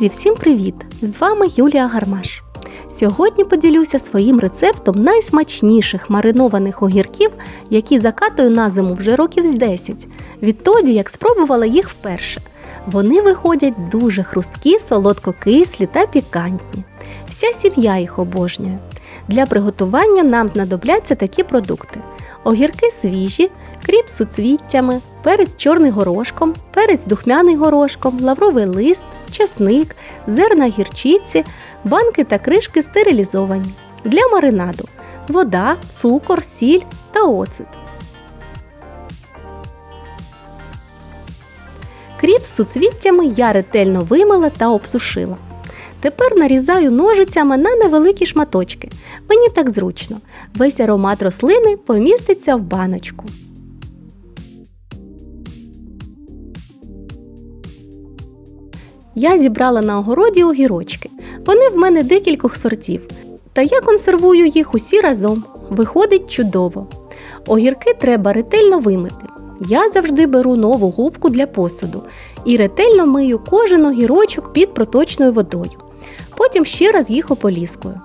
Друзі, всім привіт! З вами Юлія Гармаш. Сьогодні поділюся своїм рецептом найсмачніших маринованих огірків, які закатую на зиму вже років з 10, відтоді як спробувала їх вперше. Вони виходять дуже хрусткі, солодкокислі та пікантні. Вся сім'я їх обожнює. Для приготування нам знадобляться такі продукти: огірки свіжі, кріп з суцвіттями, перець чорний горошком, перець духмяний горошком, лавровий лист, чесник, зерна гірчиці, банки та кришки стерилізовані. Для маринаду вода, цукор, сіль та оцет. Кріп з суцвіттями я ретельно вимила та обсушила. Тепер нарізаю ножицями на невеликі шматочки. Мені так зручно. Весь аромат рослини поміститься в баночку. Я зібрала на огороді огірочки. Вони в мене декількох сортів. Та я консервую їх усі разом. Виходить чудово. Огірки треба ретельно вимити. Я завжди беру нову губку для посуду і ретельно мию кожен огірочок під проточною водою. Потім ще раз їх ополіскую.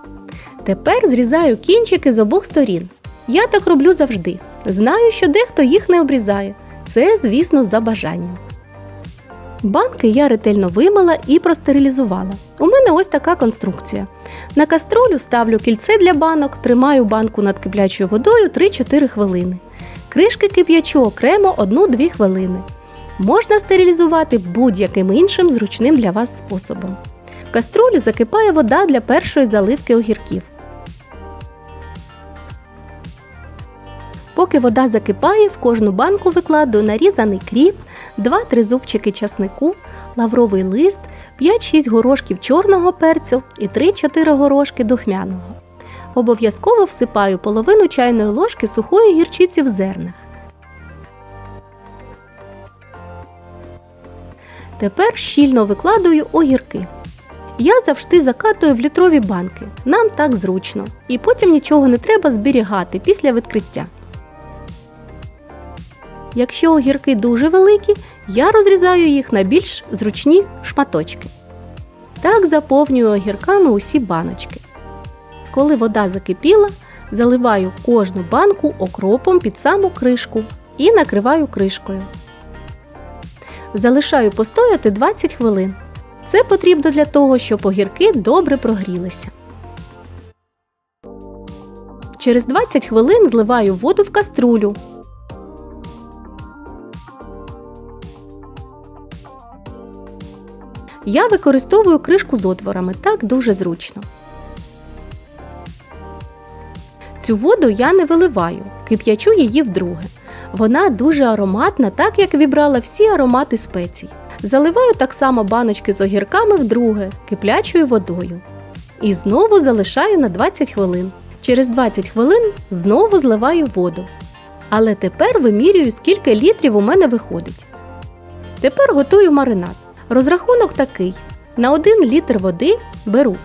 Тепер зрізаю кінчики з обох сторін. Я так роблю завжди. Знаю, що дехто їх не обрізає. Це, звісно, за бажанням. Банки я ретельно вимила і простерилізувала. У мене ось така конструкція. На каструлю ставлю кільце для банок, тримаю банку над киплячою водою 3-4 хвилини. Кришки кип'ячу окремо 1-2 хвилини. Можна стерилізувати будь-яким іншим зручним для вас способом. В каструлі закипає вода для першої заливки огірків. Поки вода закипає, в кожну банку викладаю нарізаний кріп, 2-3 зубчики часнику, лавровий лист, 5-6 горошків чорного перцю і 3-4 горошки духмяного. Обов'язково всипаю половину чайної ложки сухої гірчиці в зернах. Тепер щільно викладаю огірки. Я завжди закатую в літрові банки. Нам так зручно. І потім нічого не треба зберігати після відкриття. Якщо огірки дуже великі, я розрізаю їх на більш зручні шматочки. Так заповнюю огірками усі баночки. Коли вода закипіла, заливаю кожну банку окропом під саму кришку і накриваю кришкою. Залишаю постояти 20 хвилин. Це потрібно для того, щоб огірки добре прогрілися. Через 20 хвилин зливаю воду в каструлю. Я використовую кришку з отворами, так дуже зручно. Цю воду я не виливаю, кип'ячу її вдруге. Вона дуже ароматна, так як вібрала всі аромати спецій. Заливаю так само баночки з огірками вдруге, киплячою водою. І знову залишаю на 20 хвилин. Через 20 хвилин знову зливаю воду. Але тепер вимірюю, скільки літрів у мене виходить. Тепер готую маринад. Розрахунок такий: на 1 літр води беру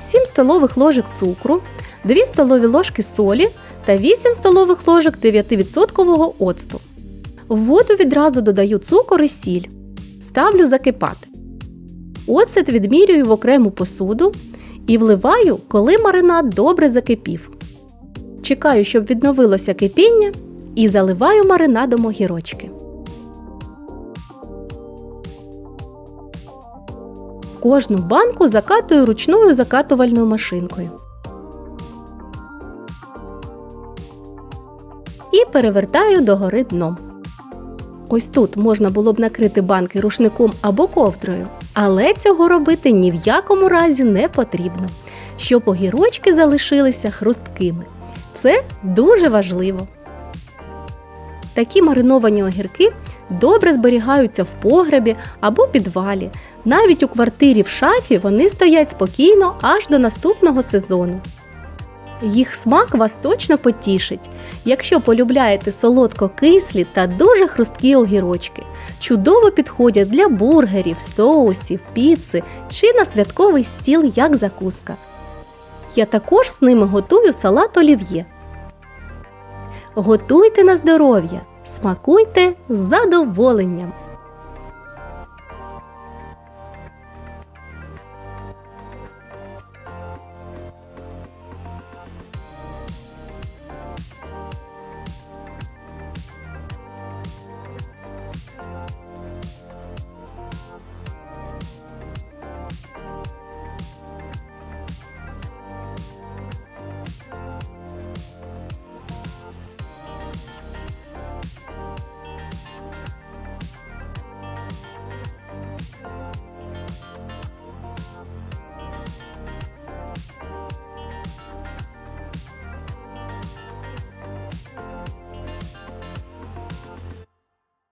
7 столових ложок цукру, 2 столові ложки солі та 8 столових ложок 9% оцту. В воду відразу додаю цукор і сіль. Ставлю закипати. Оцет відмірюю в окрему посуду і вливаю, коли маринад добре закипів. Чекаю, щоб відновилося кипіння, і заливаю маринадом огірочки. Кожну банку закатую ручною закатувальною машинкою. І перевертаю догори дном. Ось тут можна було б накрити банки рушником або ковдрою, але цього робити ні в якому разі не потрібно, щоб огірочки залишилися хрусткими. Це дуже важливо. Такі мариновані огірки добре зберігаються в погребі або підвалі. Навіть у квартирі в шафі вони стоять спокійно аж до наступного сезону. Їх смак вас точно потішить, якщо полюбляєте солодко-кислі та дуже хрусткі огірочки. Чудово підходять для бургерів, соусів, піци чи на святковий стіл як закуска. Я також з ними готую салат олів'є. Готуйте на здоров'я, смакуйте з задоволенням!